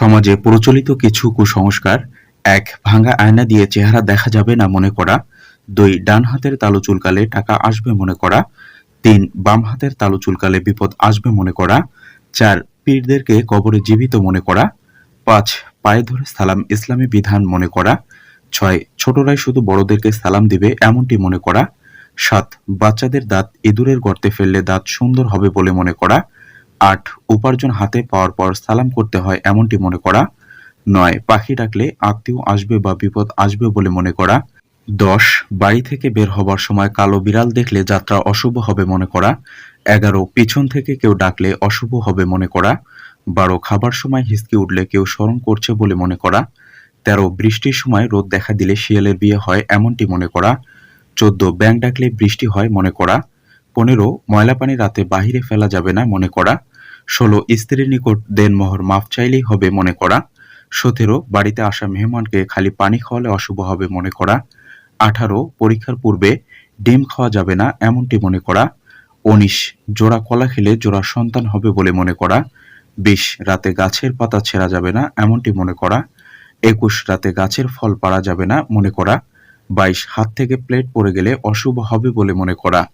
সমাজে প্রচলিত কিছু কুসংস্কার এক ভাঙা আয়না দিয়ে চেহারা দেখা যাবে না মনে করা, দুই ডান হাতের তালু চুলকালে টাকা আসবে মনে করা, তিন বাম হাতের তালু চুলকালে বিপদ আসবে মনে করা, চার পীরদেরকে কবরে জীবিত মনে করা, পাঁচ পায়ে ধরে সালাম ইসলামী বিধান মনে করা, ছয় ছোটরাই শুধু বড়দেরকে সালাম দিবে এমনটি মনে করা, সাত বাচ্চাদের দাঁত ইঁদুরের গর্তে ফেললে দাঁত সুন্দর হবে বলে মনে করা আট, উপার্জন হাতে পাওয়ার পর সালাম করতে হয় এমনটি মনে করা। নয়, পাখি ডাকলে আত্মীয় আসবে বা বিপদ আসবে বলে মনে করা। দশ, বাড়ি থেকে বের হবার সময় কালো বিড়াল দেখলে যাত্রা অশুভ হবে মনে করা। এগারো, পিছন থেকে কেউ ডাকলে অশুভ হবে মনে করা। বারো, খাবার সময় হিসকি উঠলে কেউ স্মরণ করছে বলে মনে করা। তেরো, বৃষ্টির সময় রোদ দেখা দিলে শিয়ালের বিয়ে হয় এমনটি মনে করা। চোদ্দ ব্যাং ডাকলে বৃষ্টি হয় মনে করা। পনেরো ময়লা পানি রাতে বাহিরে ফেলা যাবে না মনে করা। ষোলো স্ত্রীর নিকট দেনমোহর মাফ চাইলেই হবে মনে করা। সতেরো, বাড়িতে আসা মেহমানকে খালি পানি খাওয়ালে অশুভ হবে মনে করা। আঠারো, পরীক্ষার পূর্বে ডিম খাওয়া যাবে না এমনটি মনে করা। উনিশ, জোড়া কলা খেলে জোড়া সন্তান হবে বলে মনে করা। বিশ, রাতে গাছের পাতা ছেঁড়া যাবে না এমনটি মনে করা। একুশ, রাতে গাছের ফল পাড়া যাবে না মনে করা। বাইশ, হাত থেকে প্লেট পড়ে গেলে অশুভ হবে বলে মনে করা।